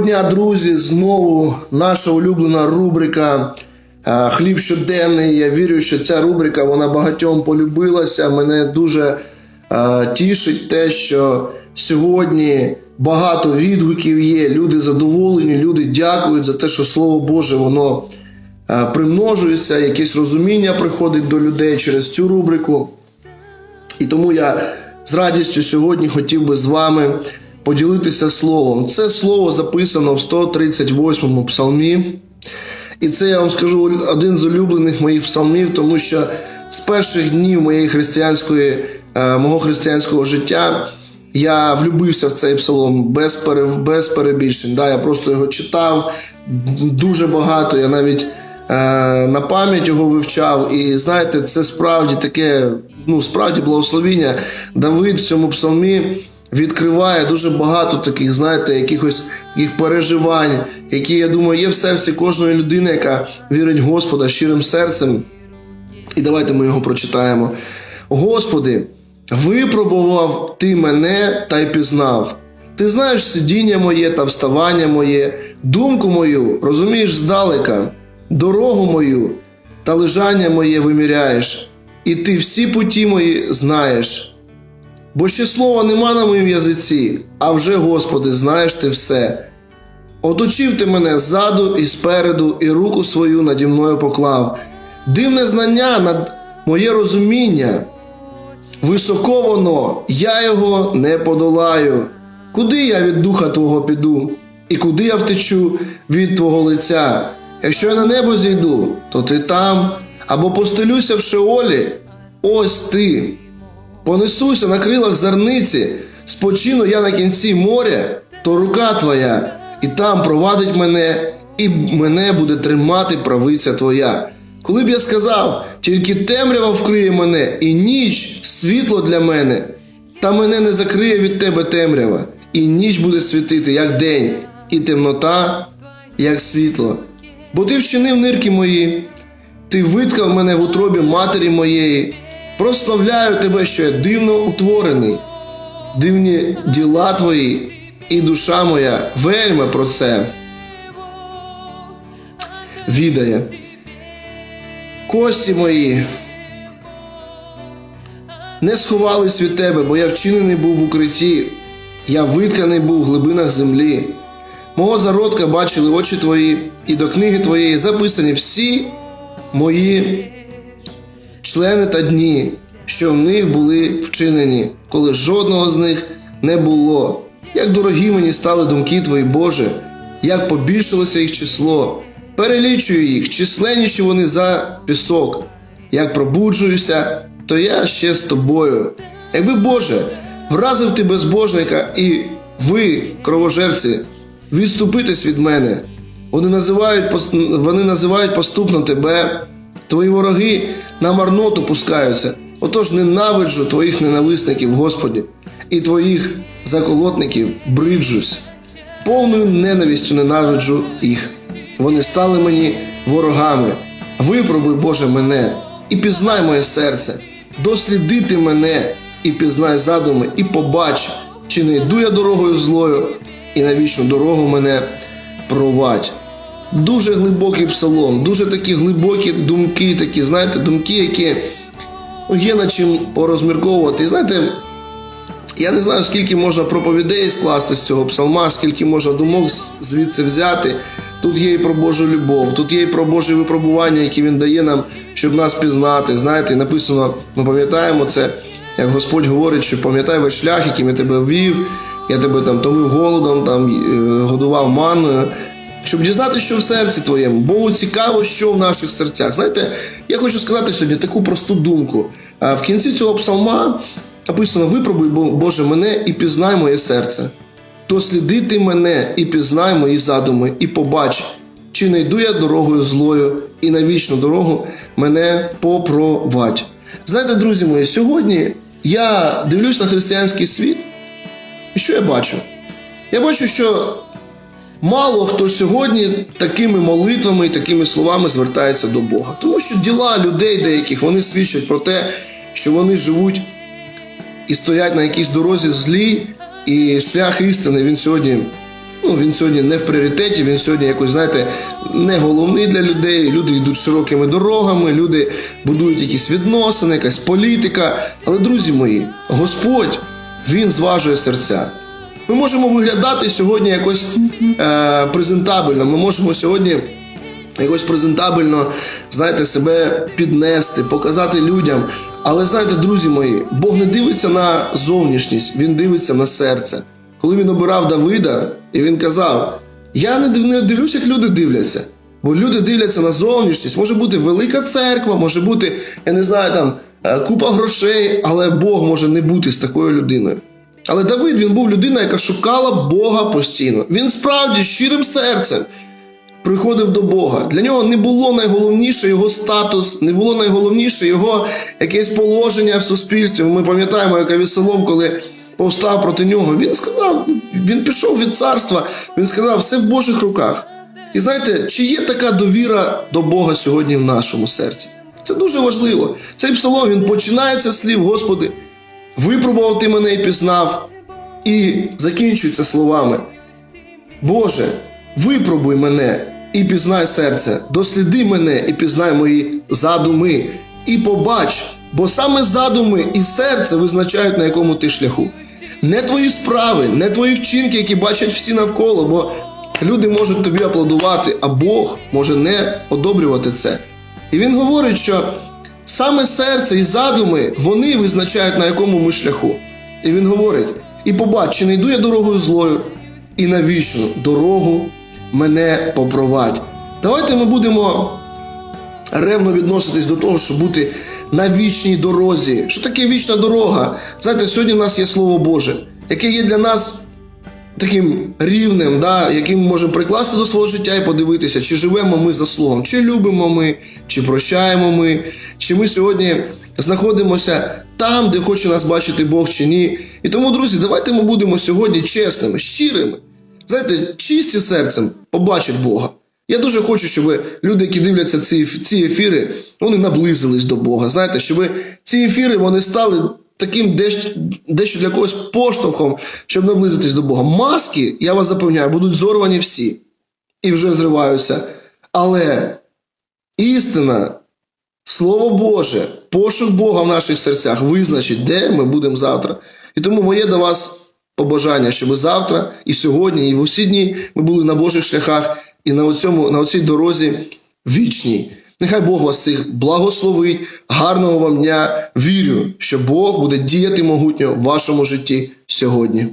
дня, друзі, знову наша улюблена рубрика е, Хліб щоденний. Я вірю, що ця рубрика вона багатьом полюбилася. Мене дуже е, тішить те, що сьогодні багато відгуків є. Люди задоволені, люди дякують за те, що Слово Боже воно е, примножується, якесь розуміння приходить до людей через цю рубрику. І тому я з радістю сьогодні хотів би з вами поділитися словом. Це слово записано в 138-му псалмі. І це я вам скажу один з улюблених моїх псалмів, тому що з перших днів моєї християнської, е, мого християнського життя я влюбився в цей псалом без, пере, без перебільшень. Да, я просто його читав дуже багато. Я навіть е, на пам'ять його вивчав. І знаєте, це справді таке, ну справді благословіння. Давид в цьому псалмі відкриває дуже багато таких, знаєте, якихось таких переживань, які, я думаю, є в серці кожної людини, яка вірить Господа щирим серцем. І давайте ми його прочитаємо. Господи, випробував ти мене та й пізнав. Ти знаєш сидіння моє та вставання моє, думку мою розумієш здалека, дорогу мою та лежання моє виміряєш, і ти всі путі мої знаєш. Бо ще слова нема на моїм язиці, а вже, Господи, знаєш ти все. Оточив ти мене ззаду і спереду, і руку свою наді мною поклав. Дивне знання над моє розуміння. Високо воно, я його не подолаю. Куди я від духа Твого піду, і куди я втечу від Твого лиця? Якщо я на небо зійду, то ти там, або постелюся в шеолі, ось ти. Понесуся на крилах зарниці, спочину я на кінці моря, то рука твоя, і там провадить мене, і мене буде тримати правиця твоя. Коли б я сказав, тільки темрява вкриє мене, і ніч світло для мене, та мене не закриє від тебе темрява, і ніч буде світити, як день, і темнота, як світло. Бо ти вчинив нирки мої, ти виткав мене в утробі матері моєї. Прославляю тебе, що я дивно утворений, дивні діла твої, і душа моя вельми про це відає. Кості мої не сховались від тебе, бо я вчинений був в укритті, я витканий був в глибинах землі. Мого зародка бачили очі твої, і до книги твоєї записані всі мої члени та дні, що в них були вчинені, коли жодного з них не було. Як дорогі мені стали думки твої, Боже, як побільшилося їх число, перелічую їх, численніші вони за пісок. Як пробуджуюся, то я ще з тобою. Якби Боже, вразив ти безбожника, і ви, кровожерці, відступитесь від мене. Вони називають, вони називають поступно тебе, твої вороги на марноту пускаються. Отож ненавиджу твоїх ненависників, Господі, і твоїх заколотників бриджусь. Повною ненавистю ненавиджу їх. Вони стали мені ворогами. Випробуй, Боже, мене і пізнай моє серце, дослідити мене і пізнай задуми, і побач, чи не йду я дорогою злою, і на вічну дорогу мене провадь. Дуже глибокий псалом, дуже такі глибокі думки, такі, знаєте, думки, які є над чим порозмірковувати. І знаєте, я не знаю, скільки можна проповідей скласти з цього псалма, скільки можна думок звідси взяти. Тут є і про Божу любов, тут є і про Божі випробування, які він дає нам, щоб нас пізнати. Знаєте, написано, ми пам'ятаємо це, як Господь говорить, що пам'ятай весь шлях, яким я тебе ввів, я тебе там томив голодом, там е, годував манною. Щоб дізнати, що в серці твоєму, Богу цікаво, що в наших серцях. Знаєте, я хочу сказати сьогодні таку просту думку. В кінці цього псалма написано: випробуй, Боже, мене і пізнай моє серце. Дослідити мене і пізнай мої задуми, і побач, чи не йду я дорогою злою, і на вічну дорогу мене попровадь. Знаєте, друзі мої, сьогодні я дивлюсь на християнський світ, і що я бачу? Я бачу, що мало хто сьогодні такими молитвами і такими словами звертається до Бога. Тому що діла людей деяких вони свідчать про те, що вони живуть і стоять на якійсь дорозі злій, і шлях істини він сьогодні Ну, він сьогодні не в пріоритеті, він сьогодні якось, знаєте, не головний для людей. Люди йдуть широкими дорогами, люди будують якісь відносини, якась політика. Але, друзі мої, Господь, Він зважує серця. Ми можемо виглядати сьогодні якось е, презентабельно. Ми можемо сьогодні якось презентабельно, знаєте, себе піднести, показати людям. Але знаєте, друзі мої, Бог не дивиться на зовнішність, він дивиться на серце. Коли він обирав Давида, і він казав: Я не див- не дивлюсь, як люди дивляться. Бо люди дивляться на зовнішність. Може бути велика церква, може бути, я не знаю, там е, купа грошей, але Бог може не бути з такою людиною. Але Давид він був людина, яка шукала Бога постійно. Він справді щирим серцем приходив до Бога. Для нього не було найголовніше його статус, не було найголовніше його якесь положення в суспільстві. Ми пам'ятаємо, як Авісолом, коли повстав проти нього, він сказав: він пішов від царства, він сказав, все в Божих руках. І знаєте, чи є така довіра до Бога сьогодні в нашому серці? Це дуже важливо. Цей псалом він починається з слів, Господи, випробував ти мене і пізнав, і закінчується словами. Боже, випробуй мене і пізнай серце, досліди мене і пізнай мої задуми, і побач, бо саме задуми і серце визначають, на якому ти шляху. Не твої справи, не твої вчинки, які бачать всі навколо, бо люди можуть тобі аплодувати, а Бог може не одобрювати це. І він говорить, що саме серце і задуми вони визначають, на якому ми шляху. І він говорить: і побач, чи не йду я дорогою злою, і на вічну дорогу мене попровадь. Давайте ми будемо ревно відноситись до того, щоб бути на вічній дорозі. Що таке вічна дорога? Знаєте, сьогодні в нас є Слово Боже, яке є для нас таким рівнем, да, яким можемо прикласти до свого життя і подивитися, чи живемо ми за словом, чи любимо ми, чи прощаємо ми, чи ми сьогодні знаходимося там, де хоче нас бачити Бог чи ні. І тому, друзі, давайте ми будемо сьогодні чесними, щирими. Знаєте, чисті серцем побачать Бога. Я дуже хочу, щоб люди, які дивляться ці, ці ефіри, вони наблизились до Бога. Знаєте, щоб ці ефіри вони стали таким дещо, дещо для когось поштовхом, щоб наблизитись до Бога. Маски, я вас запевняю, будуть зорвані всі і вже зриваються. Але істина, Слово Боже, пошук Бога в наших серцях визначить, де ми будемо завтра. І тому моє до вас побажання, щоб завтра, і сьогодні, і в усі дні ми були на Божих шляхах і на, оцьому, на оцій дорозі вічній. Нехай Бог вас всіх благословить, гарного вам дня. Вірю, що Бог буде діяти могутньо в вашому житті сьогодні.